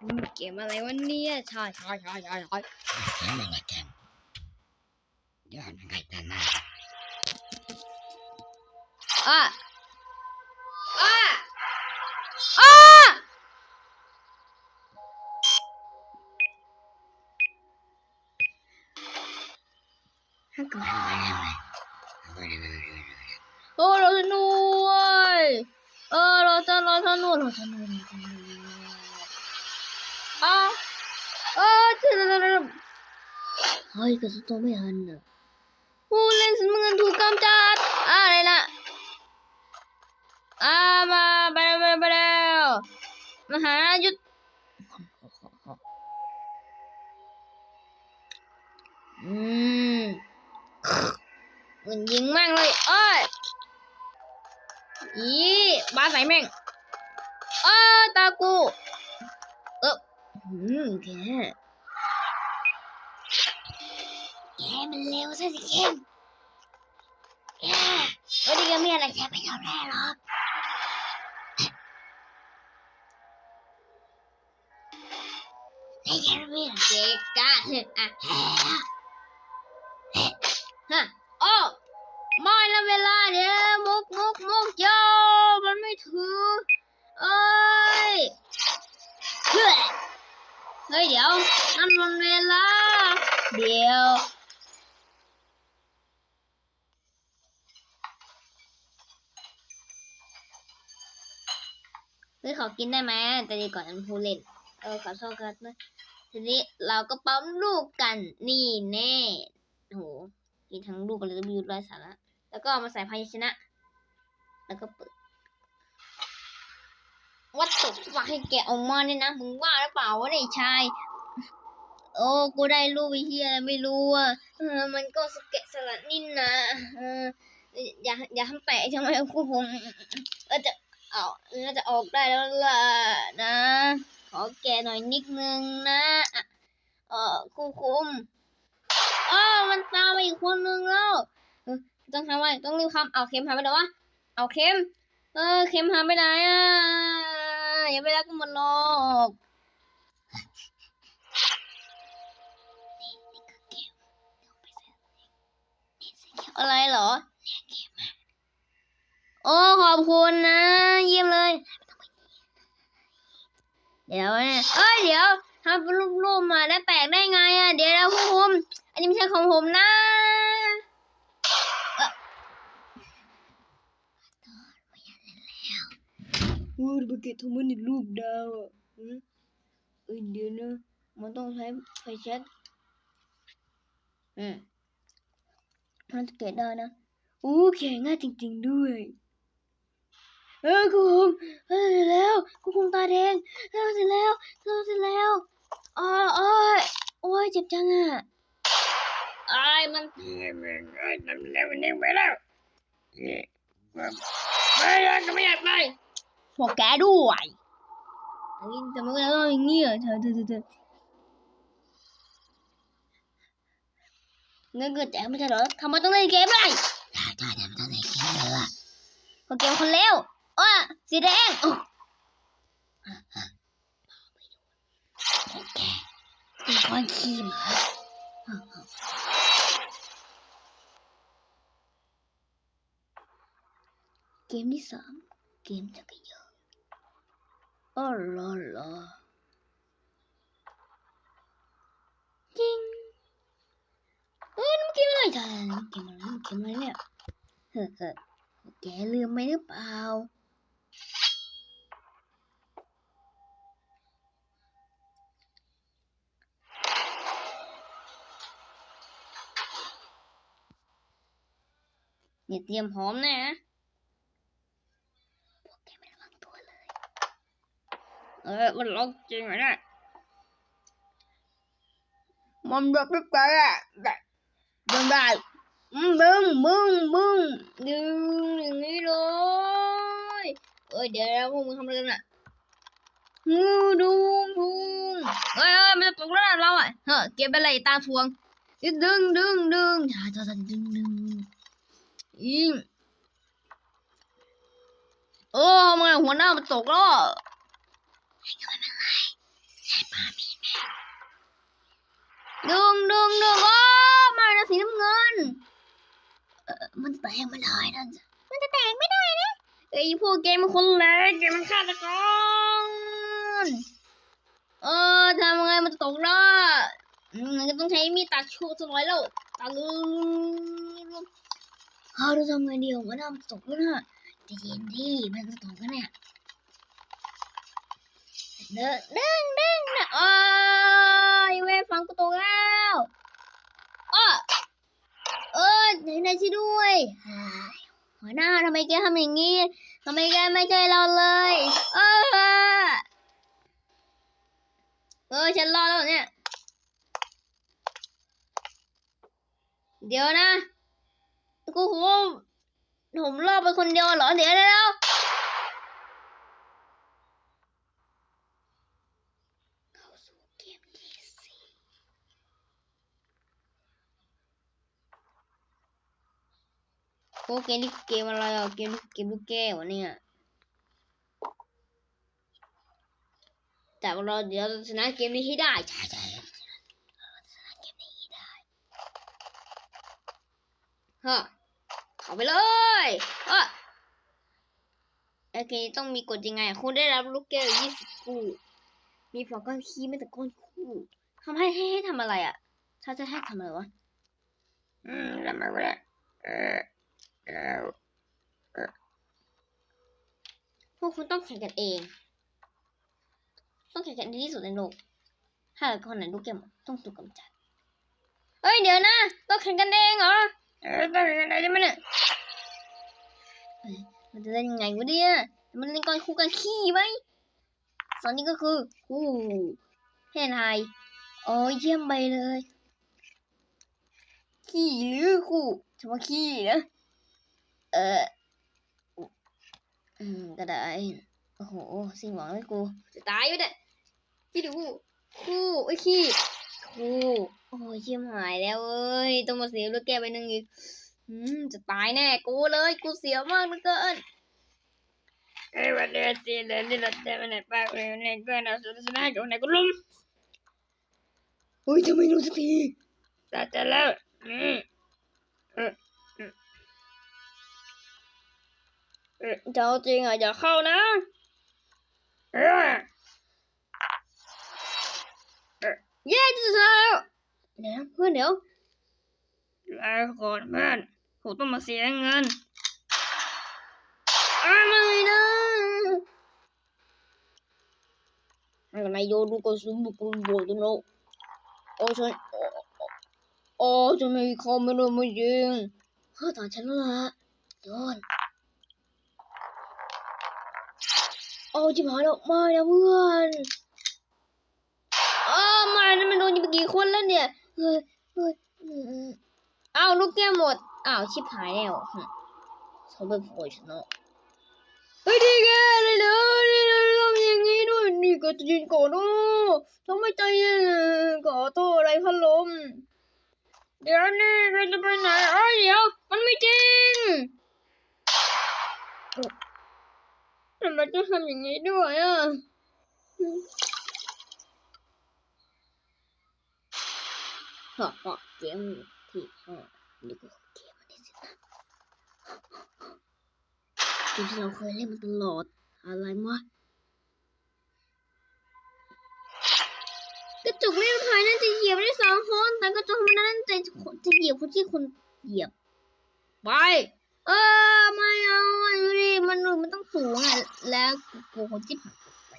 อืมเกมอะไรวะเนี่ยใช่ใช่ใช่ใช่ใช่เห็นมันละแกมย้อนมันไงกันนะอะอะอะฮักก็ทำอะไรเลยทำอะไรเลยโอ้เราสนุกเว้ยเออเราจะเราสนุกเราสนุกเอเจะเฮ้ยกระสุนตัวไม่หันน่ะผู้เล่นเสมือนถูกกำจัดอะอะไรล่ะอ่ามาไปแล้วไปแล้วไปแล้วมหายุทธอืมมันยิงแม่งเลยเอ้ยอีบ้าใส่แม่งเออตากู เอออืมแก แกมันเร็วซะสิเข็มแกวันนี้ก็มีอะไรแกไม่ยอมแพ้หรอกไอ้แกไม่ยอมเจกะอะแพ้ฮะโอ้ไม่ละเวลาเดี๋ยวมุกมุกมุกเจ้ามันไม่ถือเอ้ยเฮ้ยเฮ้ยเดี๋ยวนั่นมันเวลาเดี๋ยว เฮ้ยขอกินได้ไหมแต่ดีก่อนอันผู้เล่น เออขอโทษกันนะทีนี้เราก็ปั๊มลูกกันนี่แน่โหกินทั้งลูกเลยมีไร้สาระแล้วก็มาใส่ภาชนะ แล้วก็เปิดวัดตกฟักให้แกออกมาเนี่ยนะมึงว่าหรือเปล่าวะเนี่ยไอ้ชายโอ้กูได้รูปไอ้เฮียอะไรไม่รู้อะเออมันก็สเกะสลัดนินนะเอออย่าอย่าทำแปะใช่ไหมครูผมเออจะ เอาเออจะออกได้แล้วล่ะนะ ขอแกะหน่อยนิดนึงนะอะเออครูคุมอ้าวมันตามมาอีกคนนึงแล้วเออต้องทำไงต้องรีบทำเอาเข็มหายไปไหนวะเอาเข็ม เออเข็มหายไปไหนอะอย่าไปรักกันหมดหรอกอะไรเหรอ โอ้ขอบคุณนะ เยี่ยมเลย เดี๋ยวเนี่ยเอ้ยเดี๋ยวทำเป็นรูปมาแล้วแตกได้ไงอะ เดี๋ยวนะผู้คุมอันนี้ไม่ใช่ของผมนะอ่อโอ้ยไปเก็บทำไมในรูปดาวอะอืมเอ้ยเดี๋ยวนะมันต้องใช้ไฟแช็กอืมมันจะเก็บได้นะ โอ้เขียนง่ายจริง ๆ ด้วย เออกูคุมเออเสร็จแล้วกูคุมตาแดงเออเสร็จแล้วเออเสร็จแล้วอ๋อโอ้ยโอ้ยเจ็บจังอะไอ้ายมันเอ้ยมึงเอ้ยนั่นเร็วนี่ไปแล้วเอ้ยไม่อยากไม่อยากไปหัวแกด้วยไอ้ทำไมก็ต้องอย่างงี้อะเธอเธอเธอเธอเงินเกิดแจกไม่ใช่เหรอทำไมต้องเล่นเกมด้วยถ้าถ้าทำต้องไหนกินเลยล่ะพอเกมคนเร็ว อ้อสีแดงอ้อแกเป็นคนขี้หมาเกมที่สามเกมจักรยานอ้อลอลอจริงเอ้ยนเกมอะไรจ้ะน้ำเกมอะไรเกมอะไรเนี่ยเฮ้อเฮ้อแกลืมไหมหรือเปล่า อย่าเตรียมพร้อมนะพวกแกไม่ระวังตัวเลย เออมันล็อกจริงเหรอเนี่ยมันแบบไม่ไปอะแบบดึงได้อืมบึ้งบึ้งบึ้งดึงอย่างนี้เลยเอ้ยเดี๋ยวพวกมึงทำอะไรกันอะงูดูดูเอ้ยเอ้ยมันจะตกแล้วนะเราอะเฮ้อเก็บไปเลยตาทวงดึงดึงดึงดึงจ้าจ้าจ้าดึงดึง ยิงโอ้ทำไมหัวหน้ามันตกแล้วอะให้ดุงดุงดุงโอ้มาแล้วสีน้ำเงิน เออมันแตกไม่ได้นั่นจ้ะมันจะแตกไม่ได้นะไอ้พวกเกมมันคนแรงเกมมันฆาตกรเออทำไงมันจะตกล่ะอืมมันก็ต้องใช้มีดตัดชูสลอยแล้วตัดลู เฮาดูทำไงดีของมันทำตกแล้วนะจะเย็นดิมันจะตกกันเนี่ยเด้งเด้งเด้งนะอ้ยเว้ยฟังกูตกแล้วอ้อเออไหนไหนช่วยด้วยหัวหน้าทำไมแกทำอย่างนี้ทำไมแกไม่ใจเราเลย เออเออฉันรอแล้วเนี่ย เดี๋ยวนะ กูโหผมรอดไปคนเดียวเหรอเดี๋ยวเดี๋ยวโอ้เกมนี้เกมอะไรอะเกมนี้เกมลูกแก้วเนี่ยแต่เราเดี๋ยวชนะเกมนี้ให้ได้ใช่ใช่ชนะเกมนี้ให้ได้ฮะ เข้าไปเลยเออโอเคต้องมีกฎยังไงอะคุณได้รับลูกแก้วยี่สิบคู่ มีฝักก้อนขี้ไม่แต่ก้อนคู่ทำให้ให้ให้ทำอะไรอะ ถ้าจะให้ทำอะไรวะ อืมทำไมวะเนี่ยเออเออพวกคุณต้องแข่งกันเอง ต้องแข่งกันดีที่สุดในโลก ถ้าคนไหนลูกแก้วหมดต้องถูกกำจัด เฮ้ยเดี๋ยวนะ ต้องแข่งกันเองเหรอ เออต้องยังไงได้ไหมเนี่ยมันจะเล่นยังไงวะเนี่ยมันเล่นก้อนคู่กันขี้ไหมตอนนี้ก็คือคู่แทนไทยโอ้ยเยี่ยมไปเลย ขี้หรือคู่เฉพาะขี้นะเอออืมก็ได้โอ้โหสิ้นหวังเลยกูจะตายอยู่เนี่ยขี้ดูคู่ไอ้ขี่ โอ้ยเยี่ยมหายแล้วเอ้ยต้องมาเสียลูกแก้วไปหนึ่งอีกอืมจะตายแน่กูเลย กูเสียวมากเหลือเกินเอ้ยวันเดียวสิเดินที่เราเจอมันในป่าเลยในเพื่อนเราสุดท้ายอยู่ในกุลุ่มเฮ้ยทำไมรู้สักทีตัดจะแล้วอืมจะเอาจริงอะอย่าเข้านะเออเย้จะชนะแล้ว เดี๋ยวเพื่อนเดี๋ยวลาก่อนเพื่อนผมต้องมาเสียเงินอ้าไม่นะนายโยดูกระสุนบุกรุนโบตัวโนโอ้ฉันโอ้โอ้ฉันไม่เข้าไม่โดนไม่ยิงเฮ้ยตอนฉันแล้วล่ะโดนโอ้จิบหายแล้วมาแล้วเพื่อนอ้ามาแล้วมันโดนยิงไปกี่คนแล้วเนี่ย เฮ้ยเฮ้ยอืมอืมอ้าวลูกแก้วหมด อ้าวชิบหายแล้วหึเขาเป็นโฟชนะเฮ้ยดีแกเลยเด้อนี่เราทำอย่างนี้ด้วยนี่ก็จะยินก่อนโอ้ทำไมใจเย็นก่อโทษอะไรพัดลม เดี๋ยวนี่เราจะไปไหนเอ้ยเดี๋ยว มันไม่จริงเอ้าทำไมต้องทำอย่างนี้ด้วยอะ ฮ่าฮ่าเกมที่ห้านี่ก็เกมอันนี้สินะเกมที่เราเคยเล่นมาตลอดอะไรวะกระจกไม่พายนั่นจะเหยียบได้สองคนแต่กระจกมันนั้นจะจะเหยียบคนที่คนเหยียบไปเออไม่เอาอะดูดิมันมันต้องสูงอะแล้วกูคนที่ผ่านไป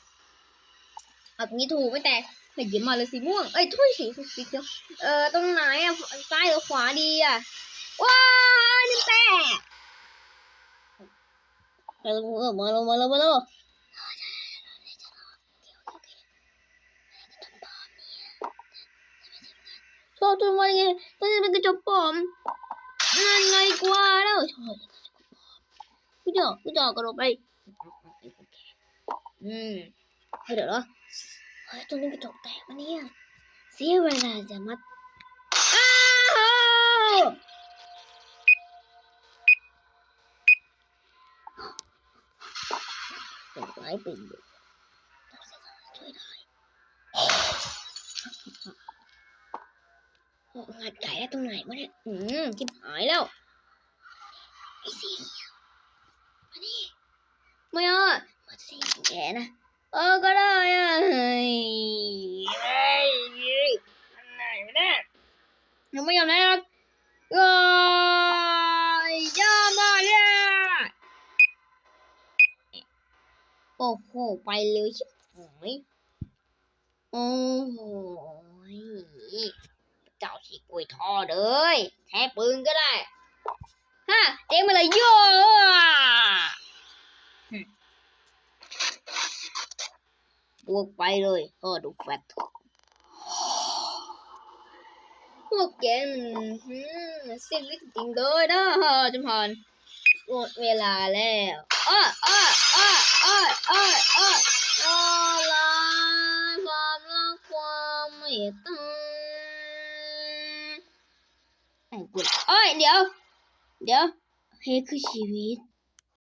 เอาตรงนี้ถูกไม่แต่ ไม่หยิบมาเลยสีม่วง เอ้ยถ้วยสีสีเขียวเออตรงไหนอะซ้ายหรือขวาดีอะ ว้านี่แตกมาลงมาลงมาลงมาลงชอบตัวมันไงต้องจะเป็นกระจกปลอมนั่นไงกว่าแล้วชอบกูจะกูจะกระโดดไป อืมเฮ้ยเดี๋ยวนะ เฮ้ย ตรงนี้กระจกแตกวะเนี่ยเสียเวลาจะมาอ้าวหายไปอยู่เราจะช่วยได้งัดไก่ได้ตรงไหนวะเนี่ย อืมกิบหายแล้วไอ้สีมาดิไม่เอามาสิแกนะ ออก็ได้อะเฮ้ยเฮ้ยอันไหนวะเนี่ยยังไม่ยอมไหนหรอกโอ้ยยอมมาเลยโอ้โห ไปเร็วชิบหายโอ้โหยเจ้าที่กล้วยทอดเอ้ยแท้ปืนก็ได้ฮะเจ๊งมาเลยโย่ บวกไปเลยเออดูแฟตพวกแกมันสิ้นฤทธิ์จริงเลยนะจำพรหมดเวลาแล้วอ้ออ้ออ้ออ้ออ้ออ้ออ้อลาความรักความเมตตาไอ้กุดเอ้ยเดี๋ยว เดี๋ยวเฮ้คือชีวิต